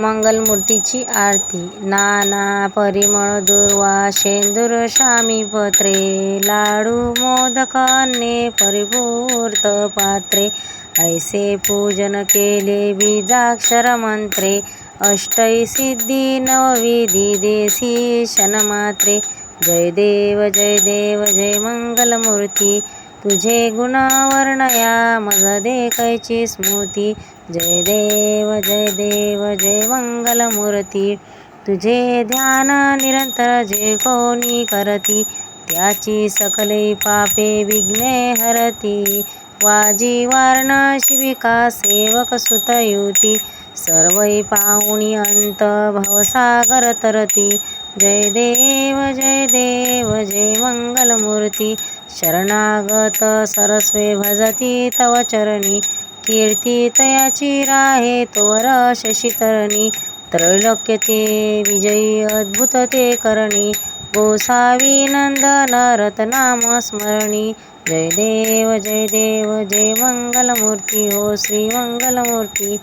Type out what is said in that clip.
मंगलमूर्तीची आरती. नाना परिमळ दुर्वा शेंदूर शामी पत्रे लाडू मोदक अन्ने परिपूर्त पात्रे. ऐसे पूजन केले बीजाक्षर मंत्रे. अष्टै सिद्धी नवविधी देसी शनमात्रे जय देव जय देव जय मंगलमूर्ती. तुझे गुणावर्णया वर्णया मज कैची स्मृती. जय देव जय देव जय मंगलमूर्ती. तुझे ध्यान निरंतर जे कोणी करती त्याची सकले पापे विघ्ने हरती. वाजी वारण शिविका सेवक सुतयुती. सर्वै पाहुणी अंत भवसागर तरती. जय देव जय देव जय मंगलमूर्ती शरणागत सरस्वे भजती तव चरणी कीर्ती तयाची राहे तोवर शशितरणी त्रैलोक्य ते विजयी अद्भुत ते करणी गोसावी नंदन रतनाम स्मरणी जय देव जय देव जय मंगलमूर्ती हो श्री मंगलमूर्ती.